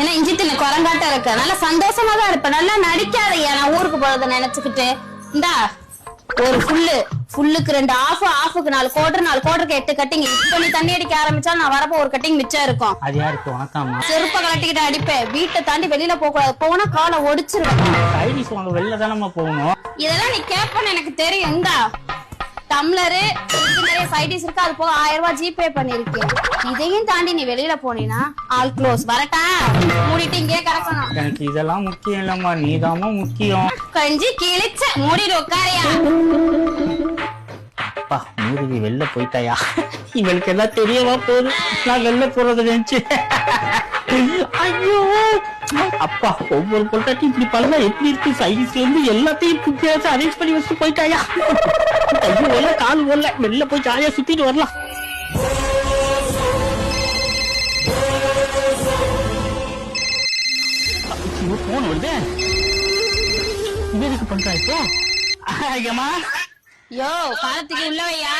ஏன்னா இஞ்சி தின்னு குரங்காட்ட இருக்க. நல்லா சந்தோஷமா தான் இருப்ப நல்லா நடிக்காதய்யா நான் ஊருக்கு போறத நினைச்சுக்கிட்டு. இந்தா ஒரு ஃபுல்லு ஃபுல்லுக்கு ரெண்டு ஆஃப் ஆஃபுக்கு நாலு கோட்டர் நாலு கோட்டருக்கு எட்டு கட்டிங் இப்ப நீ தண்ணி அடிக்க ஆரம்பிச்சா நான் வரப்போ ஒரு கட்டிங் மிச்சம் இருக்கும். அது யாருக்கு? உனக்காமா செருப்ப கலட்டிக்கிட்டு அடிப்பேன். வீட்டை தாண்டி வெளியில போக கூடாது போனா காலை ஒடிச்சிருவேன் சைடிஸ் வெளில தானம்மா போகணும். இதெல்லாம் நீ கேப்பன்னு எனக்கு தெரியும். இந்தா டம்ளரு நிறைய சைடிஸ் இருக்கு அது போக ஆயிரம் ரூபாய் ஜிபே பண்ணிருக்கேன் இதையும் தாண்டி நீ வெளியில போனீனா ஆல் க்ளோஸ் வரட்டா மூடிட்டு இங்கே கிடக்கணும். எனக்கு இதெல்லாம் முக்கியம் இல்லம்மா. நீதாம்மா முக்கியம். கஞ்சி கிழிச்ச மூடிட்டு உட்காரியா. அப்பா மூருவி வெளில போயிட்டாயா? இவளுக்கு எல்லாம் தெரியவா போகுது? நான் வெளில போறது நினைச்சு. ஐயோ! அப்பா ஒவ்வொரு பொருட்டாட்டி இப்படி பண்ணா எப்படி இருக்கு? சைஸ்ல இருந்து எல்லாத்தையும் அரேஞ்ச் பண்ணி வச்சுட்டு போயிட்டாயா? கால் வரல வெளில போய் ஜாலியா சுத்திட்டு வரலாம். போன் வருது. இது எதுக்கு பண்றா இப்போ? ஐயம்மா யோ காலத்துக்கு உள்ளவையா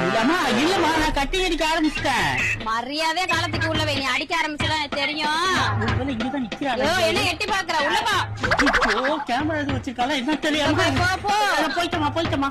இல்லம்மா இல்லம்மா நான் கட்டி அடிக்க ஆரம்பிச்சிட்டேன். மரியாதை காலத்துக்கு உள்ளவை நீ அடிக்க ஆரம்பிச்சதா எனக்கு தெரியும். இங்கதான் என்ன எட்டி பாக்குற? உள்ளவா ஐயோ, கேமரா எதுவும் வச்சிருக்காளா? என்ன தெரியாம போயிட்டமா போயிட்டமா